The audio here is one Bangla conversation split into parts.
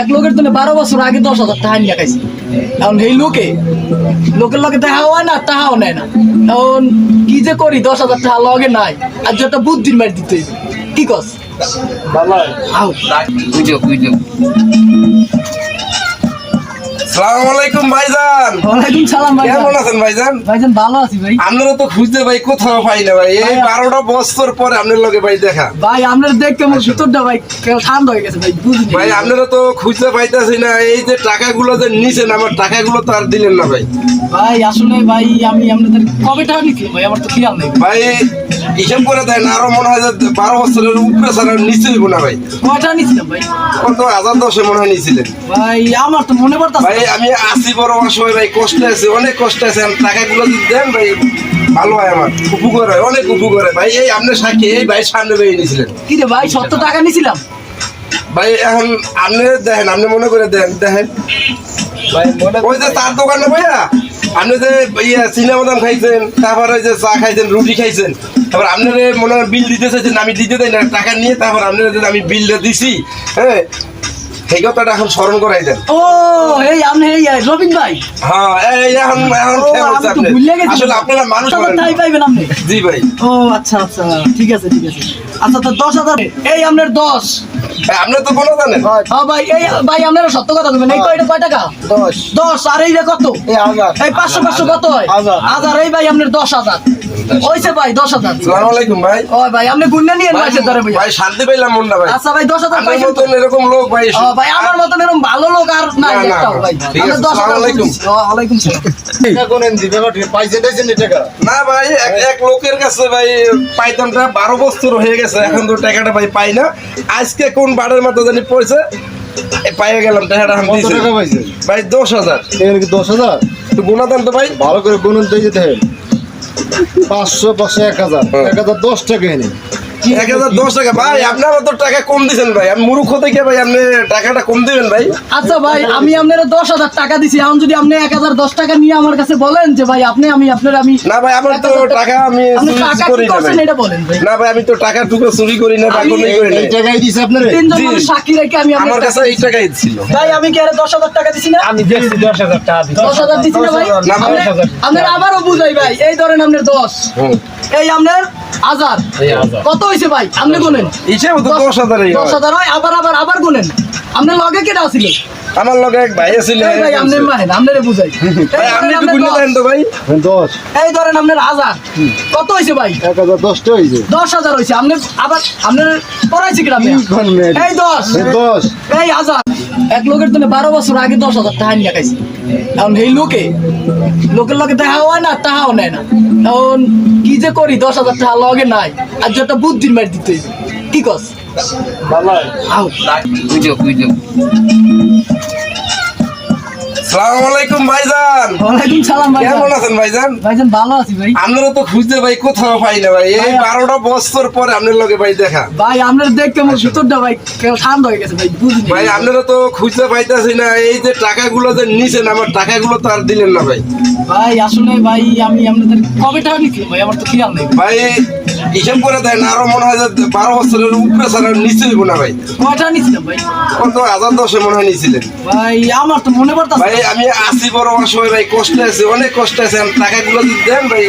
এক লোকের তুমি বারো বছর আগে দশ হাজার টাকা নিয়ে খাইছে এখন এই লোকে লোকের লগে দেখা হয় না তাহাও নেয় না। এখন কি যে করি দশ হাজার তাহা লগে নাই আর যেটা বুদ্ধির মারি দিতে। কি কস? বুঝো বুঝো। সালাম আলাইকুম ভাইজান। ওয়ালাইকুম সালাম ভাই কেমন আছেন ভাইজান? ভাইজান ভালো আছি ভাই। আপনারা তো খুঁজতে ভাই কোথাও পাই না ভাই। এই বারোটা বছর পরে আপনার লগে ভাই দেখা। ভাই আপনার দেখতে আমার ভিতরটা ভাই ঠান্ডা হয়ে গেছে ভাই বুঝলি ভাই আপনারা তো খুঁজতে পাইতেছি না। এই যে টাকাগুলো যে নিছেন আমার টাকাগুলো তো আর দিলেন না ভাই। ভাই আসলে ভাই আমি আপনাদের কবে টাকা নিচ্ছি ভাই? আমার তো খেয়াল নেই। ভাই হিসাব করে দেন আরও মনে হয় যে বারো বছরের উপরে ছাড়া নিচে না ভাই। কত? হাজার দশে মনে হয় নিছিলেন। ভাই আমার তো মনে পড়তাছে ভাই আমি আসি বড় অসময় ভাই কষ্ট আছে অনেক কষ্ট আছে। আমি টাকাগুলো যদি দেন ভাই ভালো হয় আমার। উপকার হয় অনেক উপকার হয়। ভাই এই আপনার সাক্ষী এই ভাই সামনে বেরিয়ে নিয়েছিলেন। কি রে ভাই সত্তর টাকা নিছিলাম ভাই এখন আপনি দেখেন আপনি মনে করে দেন দেখেন। ওই যে তার দোকানে ভাইয়া আপনি যে ইয়ে চিনা বাদাম খাইছেন তারপর ওই যে চা খাইছেন রুটি খাইছেন তারপর আপনার মনে হয় বিল দিতে চাইছেন আমি দিতে দেয় না টাকা নিয়ে তারপর আপনার আমি বিলটা দিছি হ্যাঁ সেই কথাটা এখন স্মরণ করাই দেন। ও এই আপনি এই রবিন ভাই। হ্যাঁ এই এখন আপনি। আসলে আপনারা মানুষ বলেন। টাকাই পাইবেন আপনি। জি ভাই। ও আচ্ছা আচ্ছা ঠিক আছে ঠিক আছে। আচ্ছা তো দশ হাজার এই আপনার দশ। আপনি তো বলো জানেন। হ্যাঁ ভাই এই ভাই আপনারা সত্য কথা বলবেন। এই কয়টা কয় টাকা? দশ। দশ আর এই রে কত? এই হাজার। এই পাঁচশো পাঁচশো কত হয়? হাজার। হাজার এই ভাই আপনার দশ হাজার। ভাই দশ হাজার। আলাইকুম ভাই। ও ভাই আপনি গুন্ডা নিয়ে ভাই, ধরে ভাই ভাই শান্তি পাইলাম মনটা ভাই। আচ্ছা ভাই দশ হাজার আপনার পাইছেন তো? এরকম লোক ভাই ও ভাই আমার মতন এরকম ভালো লোক আর নাই ভাই। আসসালামু আলাইকুম। সালাম। কোনেন দিবে পাইছে টাকা? না ভাই এক এক লোকের কাছে ভাই পাইতামটা বারো বছর হয়ে গেছে। এখন তো টাকাটা ভাই পাই না। আজকে কোন বারের মতো জানি পয়সা এ, পাইয়ে গেলাম টাকাটা দিয়েছি। ভাই দশ হাজার। এখানে কি দশ হাজার? একটু গোনা দেন তো ভাই। ভালো করে গুণ দিয়ে যেতে হবে পাঁচশো পাঁচশো এক হাজার। হ্যাঁ। এক হাজার দশ টাকা এনে। এক হাজার দশ টাকা। ভাই আপনারা তো টাকা কম দিছেন ভাই। আমি মুরুখ থেকে ভাই আপনি টাকাটা কম দিবেন ভাই। আচ্ছা ভাই আমি আপনার দশ হাজার টাকা দিছি। এখন যদি আপনি এক হাজার দশ টাকা নিয়ে আমার কাছে বলেন যে ভাই আপনি আমি আপনার আমি না ভাই আমার তো টাকা আমি চুরি করি না ভাই। এটা বলেন ভাই। না ভাই আমি তো টাকা টুকু চুরি করি না বা আমি করি না। এই টাকাই দিছে আপনারে। তিনজন মানুষ সাক্ষী রেখে আমি আমার আপনার কাছে এই টাকাই ছিল। ভাই আমি কি আরে দশ হাজার টাকা দিছি না? আমি দেখছি দশ হাজার টাকা দিচ্ছি দশ হাজার দিছি না ভাই? আপনার- আপনার আবারও বুঝাই ভাই এই ধরেন আপনার দশ। এই আপনার হাজার কত হয়েছে ভাই? আপনি গুনেন। দশ হাজার হয়। আবার আবার আবার গুনেন। আপনার লগে কেটা ছিল আমার লগে এক ভাই ছিল এই ভাই আপনি মাহেন আপনারে বুঝাই। ভাই আপনি একটু আপনার দশ। দেন তো ভাই। দশ। এই ধরেন আপনার হাজার। কত হয়েছে ভাই? এক হাজার দশটা হয়েছে দশ হাজার হয়েছে আপনি আবার আপনার পড়াইছি গ্রামে কি কোন মেয়ে? এই দশ। এই দশ। এই হাজার। এক লোকের জন্য বারো বছর আগে দশ হাজার টাকা নিয়ে খাইছি। এখন এই লোকে লোকের লগে দেখা হয় না তাহাও নেয় না। এখন কি যে করি দশ হাজার টাকা লগে নাই। আর যেটা বুদ্ধির মারি দিতে। কি কস? আও বুঝো বুঝো। আলাইকুম ভাইজান। ওয়ালাইকুম সালাম কেমন আছেন ভাইজান? ভাইজান ভালো আছি ভাই। আপনারা তো খুঁজতে ভাই কোথাও পাই না ভাই। এই ভাই, বারোটা বছর পরে আপনার লগে ভাই দেখা। ভাই আপনার দেখতে আমার ভিতরটা ভাই হয়ে গেছে ভাই আপনারা তো খুঁজতে পাইতেছি না। এই যে টাকাগুলো যে নিছেন আমার টাকাগুলো তো আর দিলেন না ভাই। ভাই আসলে ভাই আমি আপনাদের কবে টাকা নিচ্ছি ভাই আমার তো খেয়াল নেই। ভাই হিসাব করে দেন আরও মনে হয় বারো বছরের উপরে ছাড়া নিচে হইব না ভাই। কয় টাকা ভাই? কত? হাজার দশে মনে হয় ভাই আমার তো মনে পড়তাছে ভাই আমি আসি বড় অসময় ভাই কষ্টে আছে অনেক কষ্টে আছে টাকাগুলো যদি দেন ভাই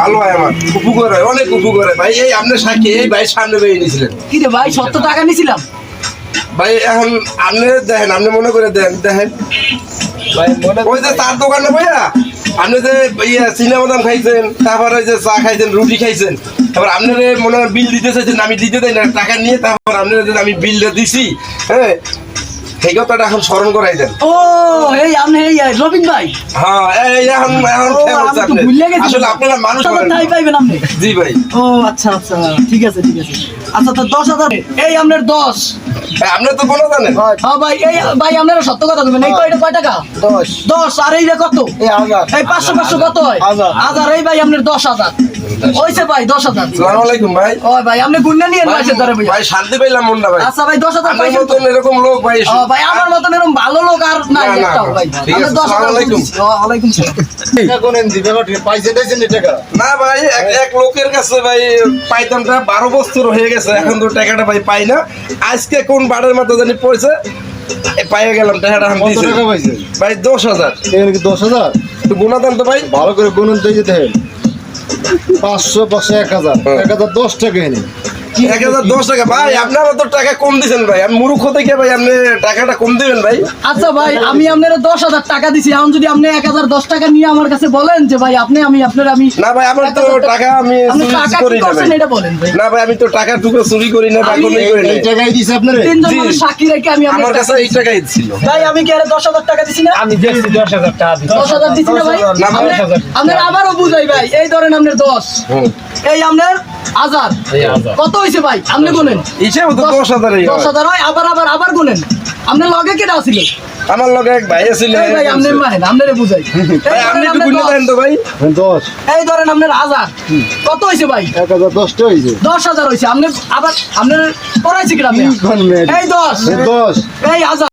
ভালো হয় আমার। উপকার হয় অনেক উপকার হয়। ভাই এই আপনার সাক্ষী এই ভাই সামনে বেরিয়ে নিয়েছিলেন কি রে ভাই সত্তর টাকা নিছিলাম? ভাই এখন আপনি দেখেন আপনি মনে করে দেন দেখেন। ওই যে তার দোকানে ভাইয়া আপনি যে ইয়ে চিনা বাদাম খাইছেন তারপর ওই যে চা খাইছেন রুটি খাইছেন তারপর আপনার মনে হয় বিল দিতে চাইছেন আমি দিতে দেয় না টাকা নিয়ে তারপর আপনার যে আমি বিলটা দিছি হ্যাঁ সেই কথাটা এখন স্মরণ করাই দেন। ও এই আপনি এই রবিন ভাই। হ্যাঁ এই এখন এখন আসলে আপনারা মানুষ। টাকাই পাইবেন আপনি। জি ভাই। ও আচ্ছা আচ্ছা ঠিক আছে ঠিক আছে। আচ্ছা তো দশ হাজার এই আপনার দশ। আপনি তো বলো জানেন। হ্যাঁ ভাই এই ভাই আপনারা সত্য কথা বলবেন। এই কয়টা কয় টাকা? দশ। দশ আর এই রে কত? এই পাঁচশো পাঁচশো কত হয়? হাজার। হাজার এই ভাই আপনার দশ হাজার। ওইছে ভাই দশ হাজার। সালাম আলাইকুম ভাই। ও ভাই আপনি গুন্ডা নিয়ে মাসের ধরে ভাই ভাই শান্তি পাইলাম মনটা ভাই। আচ্ছা ভাই দশ হাজার আপনার পাইছেন তো? মতন এরকম লোক ভাই। ও ভাই আমার মতন এরকম ভালো লোক আর নাই একটাও ভাই। আমরা দশ হাজার আসসালামু আলাইকুম। ওয়ালাইকুম সালাম। কোনেন দিবে বা ঠিক পাইছে টাইছেন টাকা? না ভাই এক এক লোকের কাছে ভাই পাইতামটা বারো বছর হয়ে গেছে। এখন তো টাকাটা ভাই পাই না। আজকে কোন বারের মতো জানি পড়ছে? এ পাইয়ে গেলাম টাকাটা আমি কত টাকা পাইছেন ভাই দশ হাজার। এখানে কি দশ হাজার? একটু গুণা দেন তো ভাই। ভালো করে গুনুন তো যেতে দেখেন। পাঁচশো পাঁচশো এক হাজার। হ্যাঁ। এক হাজার দশ টাকা এনে। এক হাজার দশ টাকা। ভাই আপনারা তো টাকা কম দিছেন ভাই। আমি মুরুখ থেকে ভাই আপনি টাকাটা কম দিবেন ভাই। আচ্ছা ভাই আমি আপনার দশ হাজার টাকা দিছি। এখন যদি আপনি এক হাজার দশ টাকা নিয়ে আমার কাছে বলেন যে ভাই আপনি আমি আপনার আমি না ভাই আমার তো টাকা আমি চুরি করি না ভাই। ভাই। আমি তো টাকা টুকরো চুরি করি না বা কোনো করি না। এই টাকাই দিছে আপনারে। তিনজন সাক্ষী রেখে আমি আমার কাছে এই টাকাই ছিল। ভাই আমি কি আরে দশ হাজার টাকা দিছি না? আমি দশ হাজার টাকা দিছি। দশ হাজার দিছি না ভাই? আপনার- আপনার আবারও বুঝাই ভাই এই ধরেন আপনার দশ। এই আপনার হাজার। কত হয়েছে ভাই আপনি গুনেন। হিসেবে তো দশ হাজার দশ হাজার হয় আবার আবার আবার গুনেন। আপনার লগে কেটা ছিল আমার লগে এক ভাই আছিল এই ভাই আপনি মাহেন আপনারে বুঝাই। ভাই আপনি ধরেন একটু আপনার গুনে দেন তো ভাই। দশ। এই ধরেন আপনার হাজার। কত হয়েছে ভাই? এক হাজার দশটা হয়েছে দশ হাজার হয়েছে আপনি আবার আপনার পড়াইছে কিনা কি এই দশ। এই দশ। এই হাজার।